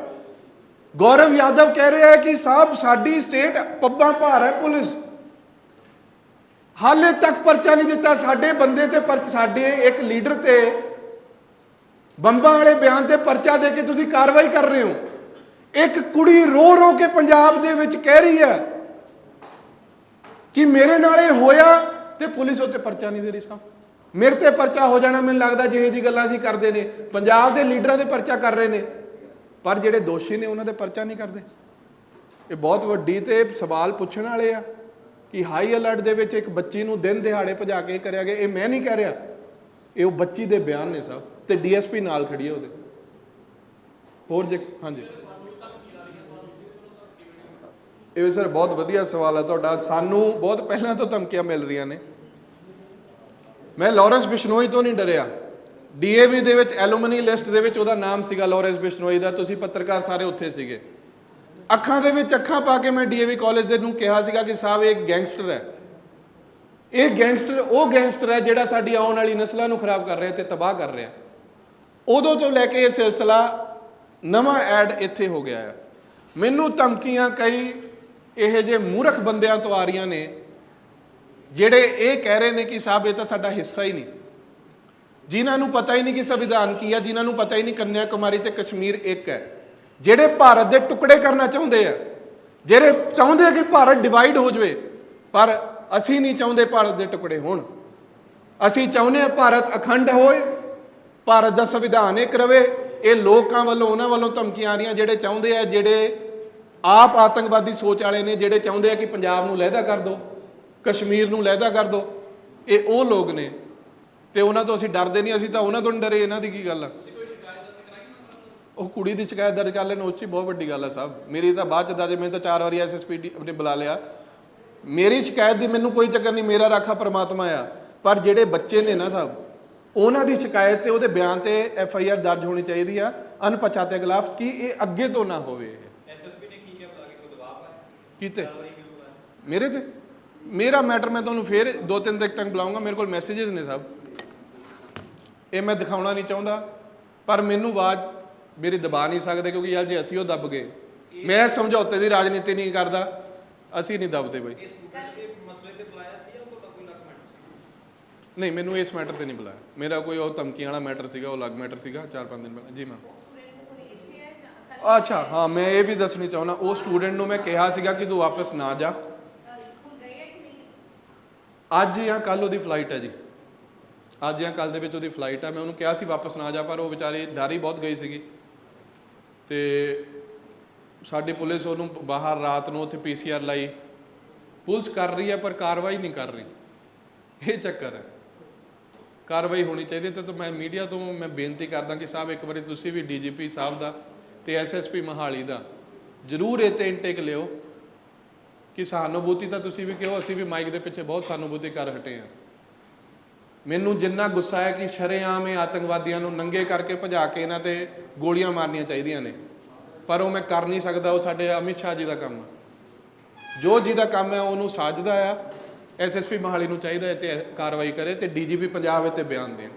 [SPEAKER 1] ਗੌਰਵ ਯਾਦਵ ਕਹਿ ਰਿਹਾ ਹੈ ਕਿ ਸਾਹਿਬ ਸਾਡੀ ਸਟੇਟ ਪੱਬਾਂ ਭਾਰ ਹੈ ਪੁਲਿਸ। ਹਾਲੇ ਤੱਕ ਪਰਚਾ ਨਹੀਂ ਦਿੱਤਾ। ਸਾਡੇ ਬੰਦੇ ਤੇ ਪਰਚ, ਸਾਡੇ ਇੱਕ ਲੀਡਰ ਤੇ ਬੰਬਾਂ ਵਾਲੇ ਬਿਆਨ ਤੇ ਪਰਚਾ ਦੇ ਕੇ ਤੁਸੀਂ ਕਾਰਵਾਈ ਕਰ ਰਹੇ ਹੋ। ਇੱਕ ਕੁੜੀ ਰੋ ਰੋ ਕੇ ਪੰਜਾਬ ਦੇ ਵਿੱਚ ਕਹਿ ਰਹੀ ਹੈ ਕਿ ਮੇਰੇ ਨਾਲ ਇਹ ਹੋਇਆ ਤੇ ਪੁਲਿਸ ਉੱਤੇ ਪਰਚਾ ਨਹੀਂ ਦੇ ਰਹੀ ਸਾਹਿਬ ਮੇਰੇ ਤੇ ਪਰਚਾ ਹੋ ਜਾਣਾ, ਮੈਨੂੰ ਲੱਗਦਾ ਜਿਹੇ ਜੀ ਗੱਲਾਂ ਅਸੀਂ ਕਰਦੇ ਨੇ। ਪੰਜਾਬ ਦੇ ਲੀਡਰਾਂ ਦੇ ਪਰਚਾ ਕਰ ਰਹੇ ਨੇ। ਪਰ ਜਿਹੜੇ ਦੋਸ਼ੀ ਨੇ, ਉਹਨਾਂ ਦੇ ਪਰਚਾ ਨਹੀਂ ਕਰਦੇ। ਇਹ ਬਹੁਤ ਵੱਡੀ ਤੇ ਸਵਾਲ ਪੁੱਛਣ ਵਾਲੇ ਆ ਕਿ ਹਾਈ ਅਲਰਟ ਦੇ ਵਿੱਚ ਇੱਕ ਬੱਚੀ ਨੂੰ ਦਿਨ ਦਿਹਾੜੇ ਭਜਾ ਕੇ ਕਰਿਆ ਗਿਆ। ਇਹ ਮੈਂ ਨਹੀਂ ਕਹਿ ਰਿਹਾ। ਇਹ ਉਹ ਬੱਚੀ ਦੇ ਬਿਆਨ ਨੇ ਸਾਹਿਬ ਤੇ ਡੀਐਸਪੀ ਨਾਲ ਖੜੀ ਹੈ ਉਹਦੇ। ਹੋਰ ਜੇ ਹਾਂਜੀ। ਇਹ ਸਰ ਬਹੁਤ ਵਧੀਆ ਸਵਾਲ ਹੈ ਤੁਹਾਡਾ। ਸਾਨੂੰ ਬਹੁਤ ਪਹਿਲਾਂ ਤੋਂ ਧਮਕੀਆਂ ਮਿਲ ਰਹੀਆਂ ਨੇ। ਮੈਂ ਲਾਰੈਂਸ ਬਿਸ਼ਨੋਈ ਤੋਂ ਨਹੀਂ ਡਰਿਆ। ਡੀਏਵੀ ਦੇ ਵਿੱਚ ਐਲੂਮਨੀ ਲਿਸਟ ਦੇ ਵਿੱਚ ਉਹਦਾ ਨਾਮ ਸੀਗਾ ਲਾਰੈਂਸ ਬਿਸ਼ਨੋਈ ਦਾ। ਤੁਸੀਂ ਪੱਤਰਕਾਰ ਸਾਰੇ ਉੱਥੇ ਸੀਗੇ। ਅੱਖਾਂ ਦੇ ਵਿੱਚ ਅੱਖਾਂ ਪਾ ਕੇ ਮੈਂ ਡੀਏਵੀ ਕਾਲਜ ਦੇ ਨੂੰ ਕਿਹਾ ਸੀਗਾ ਕਿ ਸਾਹਿਬ, ਇਹ ਗੈਂਗਸਟਰ ਹੈ। ਇਹ ਗੈਂਗਸਟਰ ਉਹ ਗੈਂਗਸਟਰ ਹੈ ਜਿਹੜਾ ਸਾਡੀ ਆਉਣ ਵਾਲੀ ਨਸਲਾਂ ਨੂੰ ਖਰਾਬ ਕਰ ਰਿਹਾ ਤੇ ਤਬਾਹ ਕਰ ਰਿਹਾ। ਉਦੋਂ ਤੋਂ ਲੈ ਕੇ ਇਹ ਸਿਲਸਿਲਾ ਨਵਾਂ ਐਡ ਇੱਥੇ ਹੋ ਗਿਆ ਹੈ ਮੈਨੂੰ ਧਮਕੀਆਂ ਕਈ ਇਹ ਜੇ ਮੂਰਖ ਬੰਦਿਆਂ ਤੋਂ ਆ ਰਹੀਆਂ ਨੇ, ਜਿਹੜੇ ਇਹ ਕਹਿ ਰਹੇ ਨੇ ਕਿ ਸਾਹਿਬ ਇਹ ਤਾਂ ਸਾਡਾ ਹਿੱਸਾ ਹੀ ਨਹੀਂ। ਜਿਨ੍ਹਾਂ ਨੂੰ ਪਤਾ ਹੀ ਨਹੀਂ ਕਿ ਸੰਵਿਧਾਨ ਕੀ ਹੈ ਜਿਨ੍ਹਾਂ ਨੂੰ ਪਤਾ ਹੀ ਨਹੀਂ ਕੰਨਿਆ ਕੁਮਾਰੀ ਤੇ ਕਸ਼ਮੀਰ ਇੱਕ ਹੈ। ਜਿਹੜੇ ਭਾਰਤ ਦੇ ਟੁਕੜੇ ਕਰਨਾ ਚਾਹੁੰਦੇ ਆ, ਜਿਹੜੇ ਚਾਹੁੰਦੇ ਆ ਕਿ ਭਾਰਤ ਡਿਵਾਈਡ ਹੋ ਜਾਵੇ, ਪਰ ਅਸੀਂ ਨਹੀਂ ਚਾਹੁੰਦੇ ਭਾਰਤ ਦੇ ਟੁਕੜੇ ਹੋਣ। ਅਸੀਂ ਚਾਹੁੰਦੇ ਆ ਭਾਰਤ ਅਖੰਡ ਹੋਏ ਭਾਰਤ ਦਾ ਸੰਵਿਧਾਨ ਇੱਕ ਰਵੇ, ਇਹ ਲੋਕਾਂ ਵੱਲੋਂ, ਉਹਨਾਂ ਵੱਲੋਂ ਧਮਕੀਆਂ ਆ ਰਹੀਆਂ ਜਿਹੜੇ ਚਾਹੁੰਦੇ ਆ, ਜਿਹੜੇ ਆਪ ਆਤੰਕਵਾਦੀ ਸੋਚ ਵਾਲੇ ਨੇ, ਜਿਹੜੇ ਚਾਹੁੰਦੇ ਆ ਕਿ ਪੰਜਾਬ ਨੂੰ ਲਹਿਦਾ ਕਰ ਦਿਓ ਕਸ਼ਮੀਰ ਨੂੰ ਲਹਿਦਾ ਕਰ ਦਿਓ ਇਹ ਉਹ ਲੋਕ ਨੇ। ਤੇ ਉਹਨਾਂ ਤੋਂ ਅਸੀਂ ਡਰਦੇ ਨਹੀਂ, ਅਸੀਂ ਤਾਂ ਉਹਨਾਂ ਤੋਂ ਨਹੀਂ ਡਰੇ, ਇਹਨਾਂ ਦੀ ਕੀ ਗੱਲ ਆ? ਉਹ ਕੁੜੀ ਦੀ ਸ਼ਿਕਾਇਤ ਦਰਜ ਕਰ ਲੈਣ ਉਸ 'ਚ ਹੀ ਬਹੁਤ ਵੱਡੀ ਗੱਲ ਆ ਸਾਹਿਬ। ਮੇਰੀ ਤਾਂ ਬਾਅਦ ਚ ਦਰਜ ਮੈਂ ਤਾਂ ਚਾਰ ਵਾਰੀ ਐਸਐਸਪੀ ਨੇ ਬੁਲਾ ਲਿਆ। ਮੇਰੀ ਸ਼ਿਕਾਇਤ ਦੀ ਮੈਨੂੰ ਕੋਈ ਚੱਕਰ ਨਹੀਂ, ਮੇਰਾ ਰਾਖਾ ਪਰਮਾਤਮਾ ਆ। ਪਰ ਜਿਹੜੇ ਬੱਚੇ ਨੇ ਨਾ ਸਾਹਿਬ ਉਹਨਾਂ ਦੀ ਸ਼ਿਕਾਇਤ ਤੇ ਉਹਦੇ ਬਿਆਨ ਤੇ ਐਫ ਆਈ ਆਰ ਦਰਜ ਹੋਣੀ ਚਾਹੀਦੀ ਆ ਅਣਪਛਾਤੇ ਖਿਲਾਫ ਕਿ ਇਹ ਅੱਗੇ ਤੋਂ ਨਾ ਹੋਵੇ ਐਸਐਸਪੀ ਨੇ ਕੀ ਕਿਹਾ ਕਿ ਕੋਈ ਦਬਾਅ ਪਾਇਆ? ਕੀਤੇ? ਮੇਰੇ ਤੇ? ਮੇਰਾ ਮੈਟਰ ਮੈਂ ਤੁਹਾਨੂੰ ਫੇਰ ਦੋ ਤਿੰਨ ਦਿਨ ਤੱਕ ਬੁਲਾਉਂਗਾ ਮੇਰੇ ਕੋਲ ਮੈਸੇजेस ਨੇ ਸਭ। ਇਹ ਮੈਂ ਦਿਖਾਉਣਾ ਨਹੀਂ ਚਾਹੁੰਦਾ ਪਰ ਮੈਨੂੰ ਆਵਾਜ਼ ਮੇਰੀ ਦਬਾ ਨਹੀਂ ਸਕਦੇ ਕਿਉਂਕਿ ਯਾਰ ਜੇ ਅਸੀਂ ਉਹ ਦੱਬ ਗਏ। ਮੈਂ ਸਮਝੌਤੇ ਦੀ ਰਾਜਨੀਤੀ ਨਹੀਂ ਕਰਦਾ ਅਸੀਂ ਨਹੀਂ ਦੱਬਦੇ ਬਈ। ਨਹੀਂ ਮੈਨੂੰ ਇਸ ਮੈਟਰ ਤੇ ਨਹੀਂ ਬੁਲਾਇਆ। ਮੇਰਾ ਕੋਈ ਉਹ ਧਮਕੀਆਂ ਵਾਲਾ ਮੈਟਰ ਸੀਗਾ ਉਹ ਅਲੱਗ ਮੈਟਰ ਸੀਗਾ ਚਾਰ ਪੰਜ ਦਿਨ ਪਹਿਲਾਂ। ਜੀ ਮੈਮ ਅੱਛਾ ਹਾਂ ਮੈਂ ਇਹ ਵੀ ਦੱਸਣੀ ਚਾਹੁੰਦਾ ਉਹ ਸਟੂਡੈਂਟ ਨੂੰ ਮੈਂ ਕਿਹਾ ਸੀਗਾ ਕਿ ਤੂੰ ਵਾਪਸ ਨਾ ਜਾ। ਅੱਜ ਜਾਂ ਕੱਲ ਉਹਦੀ ਫਲਾਈਟ ਹੈ ਜੀ। ਅੱਜ ਜਾਂ ਕੱਲ ਦੇ ਵਿੱਚ ਉਹਦੀ ਫਲਾਈਟ ਹੈ ਮੈਂ ਉਹਨੂੰ ਕਿਹਾ ਸੀ ਵਾਪਸ ਨਾ ਜਾ ਪਰ ਉਹ ਵਿਚਾਰੀ ਡਰ ਬਹੁਤ ਗਈ ਸੀਗੀ। ਤੇ ਸਾਡੀ ਪੁਲਿਸ ਉਹਨੂੰ ਬਾਹਰ ਰਾਤ ਨੂੰ ਉੱਥੇ ਪੀਸੀਆਰ ਲਾਈ। ਪੁਲਿਸ ਕਰ ਰਹੀ ਹੈ ਪਰ ਕਾਰਵਾਈ ਨਹੀਂ ਕਰ ਰਹੀ। ਇਹ ਚੱਕਰ ਹੈ ਕਾਰਵਾਈ ਹੋਣੀ ਚਾਹੀਦੀ ਹੈ ਤੇ ਮੈਂ ਮੀਡੀਆ ਤੋਂ ਮੈਂ ਬੇਨਤੀ ਕਰਦਾ ਕਿ ਸਾਹਿਬ, ਇੱਕ ਵਾਰੀ ਤੁਸੀਂ ਵੀ ਡੀਜੀਪੀ ਸਾਹਿਬ ਦਾ ਤੇ ਐਸਐਸਪੀ ਮਹਾਲੀ ਦਾ ਜਰੂਰ ਇਹ ਤੇ ਇਨਟੇਕ ਲਿਓ ਕਿ ਸਹਾਨੁਭੂਤੀ ਤਾਂ ਤੁਸੀਂ ਵੀ ਕਿਹਾ, ਅਸੀਂ ਵੀ ਮਾਈਕ ਦੇ ਪਿੱਛੇ ਬਹੁਤ ਸਹਾਨੁਭੂਤੀ ਕਰ ਹਟੇ ਆ ਮੈਨੂੰ ਜਿੰਨਾ ਗੁੱਸਾ ਹੈ ਕਿ ਸ਼ਰੇਆਮ ਇਹ ਆਤੰਕਵਾਦੀਆਂ ਨੂੰ ਨੰਗੇ ਕਰਕੇ ਭਜਾ ਕੇ ਇਹਨਾਂ ਤੇ ਗੋਲੀਆਂ ਮਾਰਨੀਆਂ ਚਾਹੀਦੀਆਂ ਨੇ, ਪਰ ਉਹ ਮੈਂ ਕਰ ਨਹੀਂ ਸਕਦਾ, ਉਹ ਸਾਡੇ ਅਮਿਤ ਸ਼ਾਹ ਜੀ ਦਾ ਕੰਮ ਹੈ ਜੋ ਜਿਹਦਾ ਕੰਮ ਹੈ, ਉਹਨੂੰ ਸਾਜਦਾ ਆ ਐਸਐਸਪੀ ਮਹਾਲੀ ਨੂੰ ਚਾਹੀਦਾ ਹੈ ਤੇ ਕਾਰਵਾਈ ਕਰੇ ਤੇ ਡੀਜੀਪੀ ਪੰਜਾਬ ਇੱਥੇ ਬਿਆਨ ਦੇਣ।